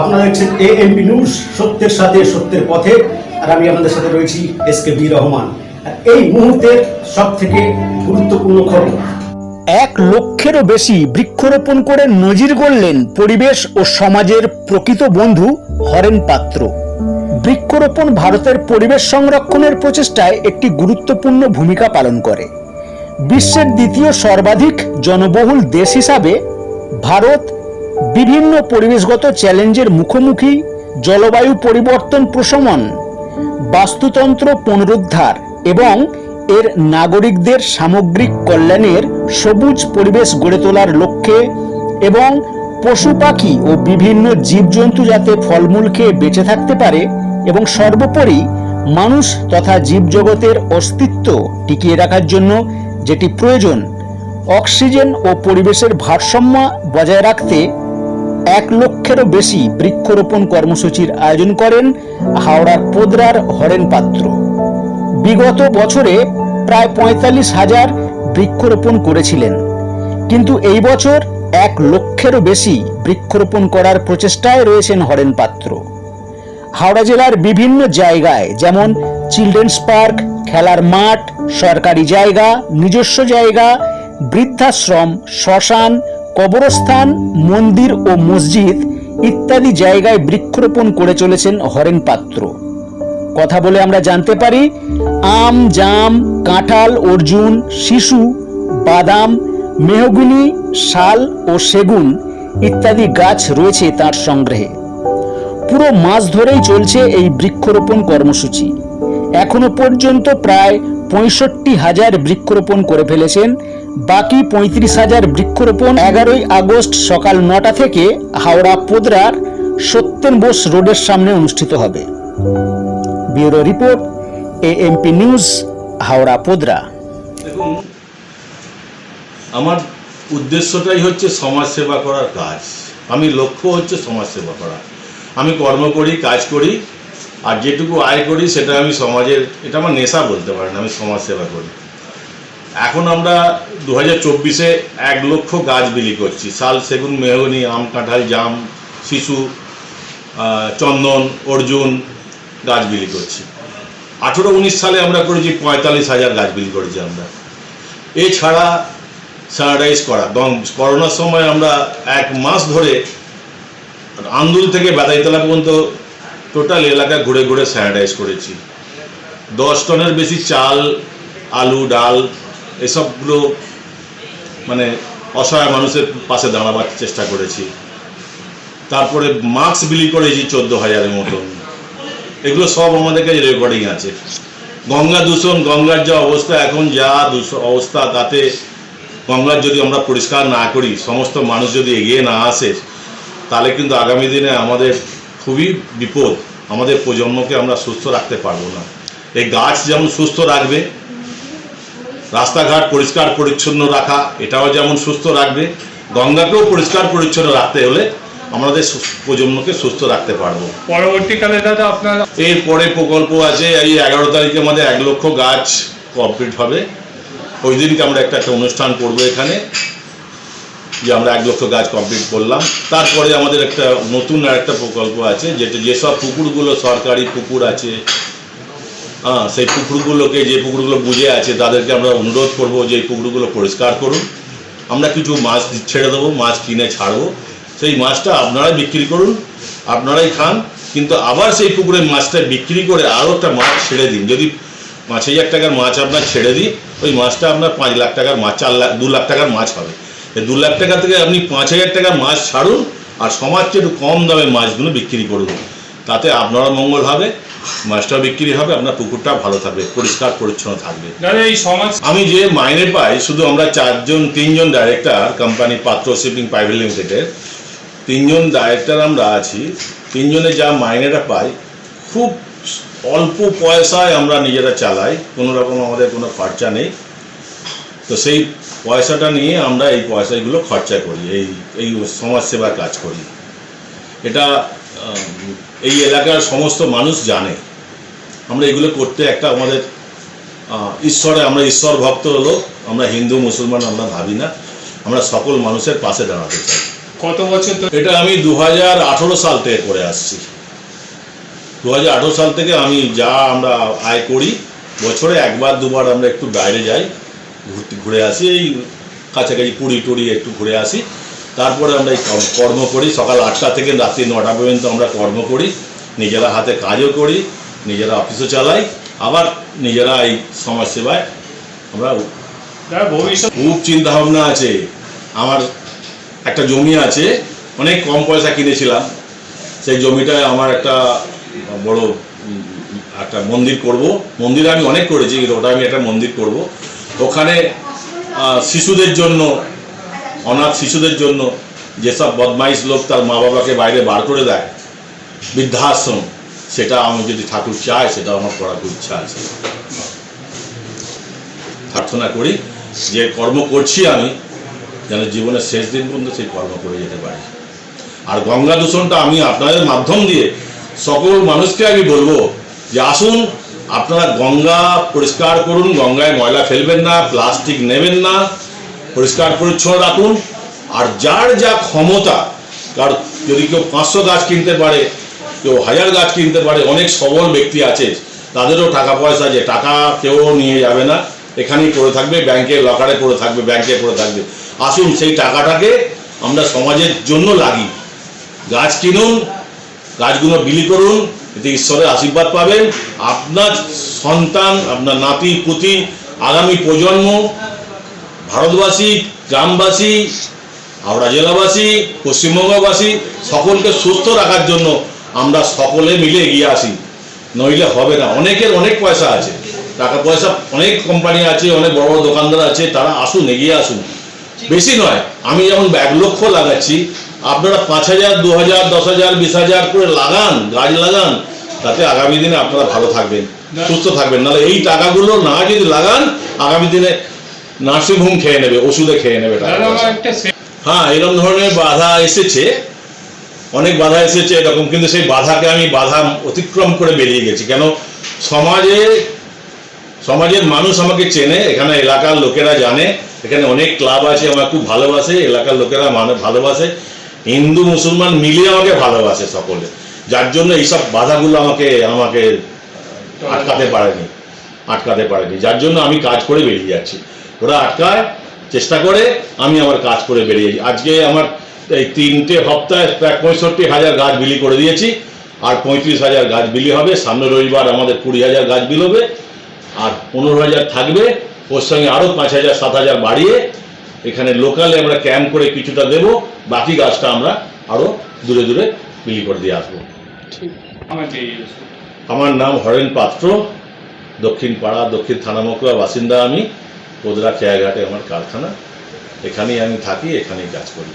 আপনারা দেখছেন AMP news সত্যের সাথে সত্যের পথে, আর আমি আপনাদের সাথে রয়েছি এস কে বি রহমান। এই মুহূর্তের সব থেকে গুরুত্বপূর্ণ খবর। এক লক্ষেরও বেশি বৃক্ষরোপণ করে নজির গড়লেন পরিবেশ ও সমাজের প্রকৃত বন্ধু হরেন পাত্র। বৃক্ষরোপণ ভারতের পরিবেশ সংরক্ষণের প্রচেষ্টায় একটি গুরুত্বপূর্ণ ভূমিকা পালন করে। বিশ্বের দ্বিতীয় সর্বাধিক জনবহুল দেশ হিসাবে ভারত বিভিন্ন পরিবেশগত চ্যালেঞ্জের মুখোমুখি জলবায়ু পরিবর্তন প্রশমন, বাস্তুতন্ত্র পুনরুদ্ধার এবং এর নাগরিকদের সামগ্রিক কল্যাণের সবুজ পরিবেশ গড়ে তোলার লক্ষ্যে এবং পশু পাখি ও বিভিন্ন জীবজন্তু যাতে ফলমূল খেয়ে বেঁচে থাকতে পারে এবং সর্বোপরি মানুষ তথা জীবজগতের অস্তিত্ব টিকিয়ে রাখার জন্য যেটি প্রয়োজন, অক্সিজেন ও পরিবেশের ভারসাম্য বজায় রাখতে এক লক্ষেরও বেশি বৃক্ষরোপণ কর্মসূচির আয়োজন করেন হাওড়ার পোদরার হরেন পাত্র। বিগত বছরে প্রায় পঁয়তাল্লিশ হাজার বৃক্ষরোপণ করেছিলেন। কিন্তু এই বছর এক লক্ষেরও বেশি বৃক্ষরোপণ করার প্রচেষ্টায় রয়েছেন হরেন পাত্র। হাওড়া জেলার বিভিন্ন জায়গায় যেমন চিলড্রেন্স পার্ক, খেলার মাঠ, সরকারি জায়গা, নিজস্ব জায়গা, বৃদ্ধাশ্রম, শ্মশান কবরস্থান, মন্দির ও মসজিদ ইত্যাদি জায়গায় বৃক্ষরোপণ করে চলেছেন হরেন পাত্র। কথা বলে আমরা জানতে পারি, আম, জাম, কাঁঠাল, অর্জুন, শিশু, বাদাম, মেহগুনি, শাল ও সেগুন ইত্যাদি গাছ রয়েছে তার সংগ্রহে। পুরো মাস ধরেই চলছে এই বৃক্ষরোপণ কর্মসূচি। এখনও পর্যন্ত প্রায় পঁয়ষট্টি হাজার বৃক্ষরোপণ করে ফেলেছেন বাকি পঁয়ত্রিশ হাজার বৃক্ষরোপণ এগারোই আগস্ট সকাল নটা থেকে হাওড়া পোদরার সত্যেন বোস রোডের সামনে অনুষ্ঠিত হবে। Bureau report, AMP news, Howrah Podra. আমার উদ্দেশ্যটাই হচ্ছে সমাজ সেবা করার কাজ। আমি লক্ষ্য হচ্ছে সমাজ সেবা করা। আমি কর্ম করি, কাজ করি, আর যেটুকু আয় করি, সেটা আমি সমাজের, এটা আমার নেশা বলতে পারেন, আমি সমাজ সেবা করি। এখন আমরা দু হাজার চব্বিশে এক লক্ষ গাছ বিলি করছি। শাল, সেগুন, মেহগনি, আম, কাঁঠাল, জাম, শিশু চন্দন, অর্জুন গাছ বিলি করছি। আঠেরো উনিশ সালে আমরা করেছি, পঁয়তাল্লিশ হাজার গাছ বিলি করেছি আমরা। এছাড়া স্যানিটাইজ করা। এবং করোনার সময় আমরা এক মাস ধরে আন্দুল থেকে বেদাইতলা পর্যন্ত টোটাল এলাকা ঘুরে ঘুরে স্যানিটাইজ করেছি। দশ টনের বেশি চাল, আলু, ডাল এসবগুলো মানে অসহায় মানুষের পাশে দাঁড়াবার চেষ্টা করেছি। তারপরে মাস্ক বিলি করেছি চোদ্দ হাজারের মতন এগুলো সব আমাদের কাছে রেকর্ডিং আছে। গঙ্গা দূষণ, গঙ্গার যা অবস্থা, এখন যা অবস্থা, তাতে গঙ্গার যদি আমরা পরিষ্কার না করি, সমস্ত মানুষ যদি এগিয়ে না আসে, তাহলে কিন্তু আগামী দিনে আমাদের খুবই বিপদ। আমাদের প্রজন্মকে আমরা সুস্থ রাখতে পারব না। এই গাছ যেমন সুস্থ রাখবে রাস্তাঘাট পরিষ্কার পরিচ্ছন্ন রাখা এটাও যেমন সুস্থ রাখবে গঙ্গাকেও পরিষ্কার পরিচ্ছন্ন রাখতে হলে আমাদের প্রজন্মকে সুস্থ রাখতে পারব। পরবর্তীকালে দাদা আপনার এর পরে প্রকল্প আছে এই এগারো তারিখের মধ্যে এক লক্ষ গাছ কমপ্লিট হবে। ওই দিনকে আমরা একটা একটা অনুষ্ঠান করব এখানে যে আমরা এক লক্ষ গাছ কমপ্লিট করলাম। তারপরে আমাদের একটা নতুন আর একটা প্রকল্প আছে যেটা যেসব পুকুরগুলো সরকারি পুকুর আছে হ্যাঁ সেই পুকুরগুলোকে যে পুকুরগুলো বুঝে আছে, তাদেরকে আমরা অনুরোধ করব যে এই পুকুরগুলো পরিষ্কার করুন। আমরা কিছু মাছ ছেড়ে দেবো, মাছ কিনে ছাড়বো। সেই মাছটা আপনারাই বিক্রি করুন, আপনারাই খান, কিন্তু আবার সেই পুকুরের মাছটা বিক্রি করে আরও একটা মাছ ছেড়ে দিন। যদি পাঁচ হাজার টাকার মাছ আপনার ছেড়ে দিই, ওই মাছটা আপনার পাঁচ লাখ টাকার মাছ, চার লাখ, দু লাখ টাকার মাছ হবে। এই দু লাখ টাকা থেকে আপনি পাঁচ হাজার টাকার মাছ ছাড়ুন, আর সমাজকে একটু কম দামে মাছগুলো বিক্রি করুন। তাতে আপনারা মঙ্গল হবে। মাছটাও বিক্রি হবে আপনার পুকুরটা ভালো থাকবে পরিষ্কার পরিচ্ছন্ন থাকবে। এই সমাজ আমি যে মাইনে পাই শুধু আমরা চারজন তিনজন director company Patra shipping private লিমিটেডের তিনজন ডাইরেক্টর আমরা আছি তিনজনে যা মাইনেটা পাই খুব অল্প পয়সায় আমরা নিজেরা চালাই কোনো রকম আমাদের কোনো খরচা নেই। তো সেই পয়সাটা নিয়ে আমরা এই পয়সাগুলো খরচা করি এই এই সমাজসেবার কাজ করি। এটা এই এলাকার সমস্ত মানুষ জানে। আমরা এগুলো করতে একটা আমাদের ঈশ্বরে আমরা ঈশ্বর ভক্ত হলো আমরা হিন্দু মুসলমান আমরা ভাবি না। আমরা সকল মানুষের পাশে দাঁড়াতে চাই। কত বছর এটা আমি দু হাজার আঠেরো সাল থেকে করে আসছি। দু হাজার আঠেরো সাল থেকে আমি যা আমরা আয় করি বছরে একবার দুবার আমরা একটু বাইরে যাই ঘুরতে ঘুরে আসি এই কাছাকাছি পুরী টুরি একটু ঘুরে আসি। তারপরে আমরা এই কর্ম- করি। সকাল আটটা থেকে রাত্রি নটা পর্যন্ত আমরা কর্ম করি। নিজেরা হাতে কাজও করি নিজেরা অফিসও চালাই আবার নিজেরা এই সমাজসেবায় আমরা ভবিষ্যৎ খুব চিন্তা ভাবনা আছে। আমার একটা জমি আছে অনেক কম পয়সা কিনেছিলাম। সেই জমিটায় আমার একটা বড় একটা মন্দির করব। মন্দির আমি অনেক করেছি কিন্তু ওটা আমি একটা মন্দির করব। ওখানে শিশুদের জন্য অনাথ শিশুদের জন্য যেসব বদমাইশ লোক তার মা বাবাকে বাইরে বার করে দেয়, বৃদ্ধাশ্রম, সেটা আমি যদি ঠাকুর চায় সেটা আমার করার ইচ্ছা আছে। প্রার্থনা করি, যে কর্ম করছি আমি, যেন জীবনের শেষ দিন পর্যন্ত সেই কর্ম করে যেতে পারি। আর গঙ্গা দূষণটা আমি আপনাদের মাধ্যম দিয়ে সকল মানুষকে আমি বলব যে আসুন, আপনারা গঙ্গা পরিষ্কার করুন, গঙ্গায় ময়লা ফেলবেন না, প্লাস্টিক নেবেন না পরিষ্কার পরিচ্ছন্ন রাখুন। আর যার যা ক্ষমতা কার যদি কেউ পাঁচশো গাছ কিনতে পারে, কেউ হাজার গাছ কিনতে পারে, অনেক সবল ব্যক্তি আছে, তাদেরও টাকা পয়সা যে টাকা কেউ নিয়ে যাবে না। এখানেই পড়ে থাকবে ব্যাংকে লকারে পড়ে থাকবে, ব্যাংকে পড়ে থাকবে। আসুন, সেই টাকাটাকে আমরা সমাজের জন্য লাগি। গাছ কিনুন, গাছগুলো বিলি করুন, এতে ঈশ্বরের আশীর্বাদ পাবেন। আপনার সন্তান, আপনার নাতি, পুতি, আগামী প্রজন্ম ভারতবাসী, গ্রামবাসী, হাওড়া জেলাবাসী, পশ্চিমবঙ্গবাসী সকলকে সুস্থ রাখার জন্য আমরা সকলে মিলে এগিয়ে আসি। নইলে হবে না। অনেকের অনেক পয়সা আছে। টাকা পয়সা অনেক কোম্পানি আছে, অনেক বড় বড় দোকানদার আছে, তারা আসুন, এগিয়ে আসুন। বেশি নয়, আমি যেমন এক লক্ষ লাগাচ্ছি, আপনারা পাঁচ হাজার, দু হাজার, দশ হাজার, বিশ হাজার করে লাগান, গাছ লাগান, তাতে আগামী দিনে আপনারা ভালো থাকবেন, সুস্থ থাকবেন। নাহলে এই টাকাগুলো না যদি লাগান, আগামী দিনে নার্সিংহোম খেয়ে নেবে ওষুধে খেয়ে নেবে হ্যাঁ এরকম ধরনের বাধা এসেছে। অনেক বাধা এসেছে এরকম কিন্তু সেই বাধাকে আমি বাধা অতিক্রম করে বেরিয়ে গেছি। কেন? সমাজে সমাজের মানুষ আমাকে চেনে এখানে এলাকার লোকেরা জানে এখানে অনেক ক্লাব আছে আমার খুব ভালোবাসে এলাকার লোকেরা মানে ভালোবাসে। হিন্দু মুসলমান মিলিয়ে আমাকে ভালোবাসে সকলে। যার জন্য এইসব বাধাগুলো আমাকে আমাকে আটকাতে পারেনি আটকাতে পারেনি। যার জন্য আমি কাজ করে বেরিয়ে যাচ্ছি। ওরা আটকায় চেষ্টা করে আমি আমার কাজ করে বেরিয়ে যাই। আজকে আমার এই তিনটে হপ্তায় প্রায় পঁয়ষট্টি হাজার গাছ বিলি করে দিয়েছি আর পঁয়ত্রিশ হাজার গাছ বিলি হবে সামনে রবিবার আমাদের কুড়ি হাজার গাছ বিলি হবে আর পনেরো হাজার থাকবে ওর সঙ্গে আরও পাঁচ হাজার সাত হাজার বাড়িয়ে এখানে লোকালে আমরা ক্যাম্প করে কিছুটা দেব বাকি গাছটা আমরা আরও দূরে দূরে বিলি করে দিয়ে আসব। আমার গেছে। আমার নাম হরেন পাত্র দক্ষিণ পাড়া দক্ষিণ থানামকুয়া বাসিন্দা আমি। কোদরা খেয়াঘাটে আমার কারখানা। এখানেই আমি থাকি এখানেই কাজ করি।